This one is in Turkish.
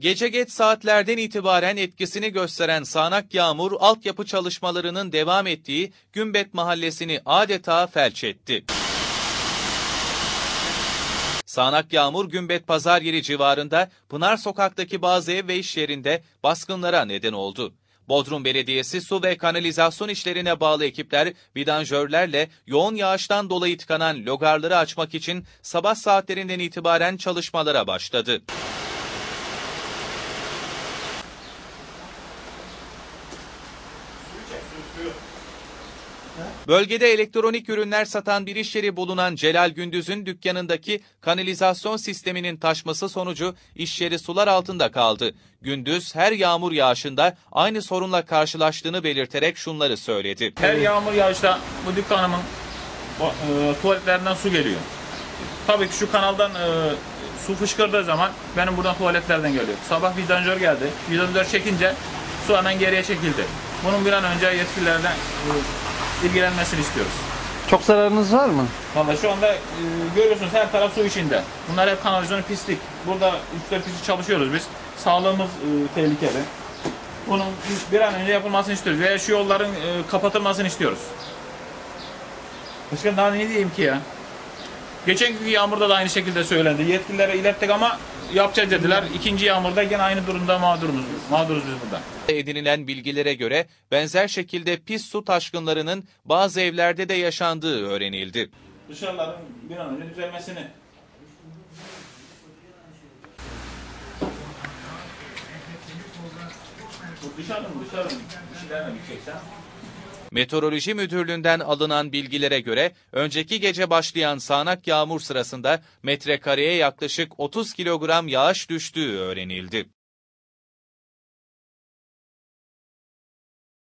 Gece geç saatlerden itibaren etkisini gösteren sağanak yağmur altyapı çalışmalarının devam ettiği Gümbet mahallesini adeta felç etti. Sağanak yağmur Gümbet Pazar yeri civarında Pınar Sokak'taki bazı ev ve iş yerinde baskınlara neden oldu. Bodrum Belediyesi su ve kanalizasyon işlerine bağlı ekipler vidanjörlerle yoğun yağıştan dolayı tıkanan logarları açmak için sabah saatlerinden itibaren çalışmalara başladı. Bölgede elektronik ürünler satan bir iş yeri bulunan Celal Gündüz'ün dükkanındaki kanalizasyon sisteminin taşması sonucu iş yeri sular altında kaldı. Gündüz her yağmur yağışında aynı sorunla karşılaştığını belirterek şunları söyledi. Her yağmur yağışta bu dükkanımın e, tuvaletlerinden su geliyor. Tabii ki şu kanaldan e, su fışkırdığı zaman benim buradan tuvaletlerden geliyor. Sabah vidanjör geldi. Vidanjör çekince su hemen geriye çekildi. Bunun bir an önce yetkililerden e, ilgilenmesini istiyoruz. Çok zararınız var mı? Valla şu anda e, görüyorsunuz her taraf su içinde. Bunlar hep kanalizasyonu pislik. Burada 3-4 kişi çalışıyoruz biz. Sağlığımız e, tehlikeli. Bunun bir an önce yapılmasını istiyoruz. Veya şu yolların e, kapatılmasını istiyoruz. Başka daha ne diyeyim ki ya? Geçen günkü yağmurda da aynı şekilde söylendi. Yetkililere ilettik ama yapacağız dediler. İkinci yağmurda yine aynı durumda mağduruz. Mağduruz biz burada. Edinilen bilgilere göre benzer şekilde pis su taşkınlarının bazı evlerde de yaşandığı öğrenildi. Dışarıların bir an önce düzelmesini dışarı mı dışarı mı? Bir şeyler mi çeksen? Meteoroloji Müdürlüğü'nden alınan bilgilere göre önceki gece başlayan sağanak yağmur sırasında metrekareye yaklaşık 30 kilogram yağış düştüğü öğrenildi.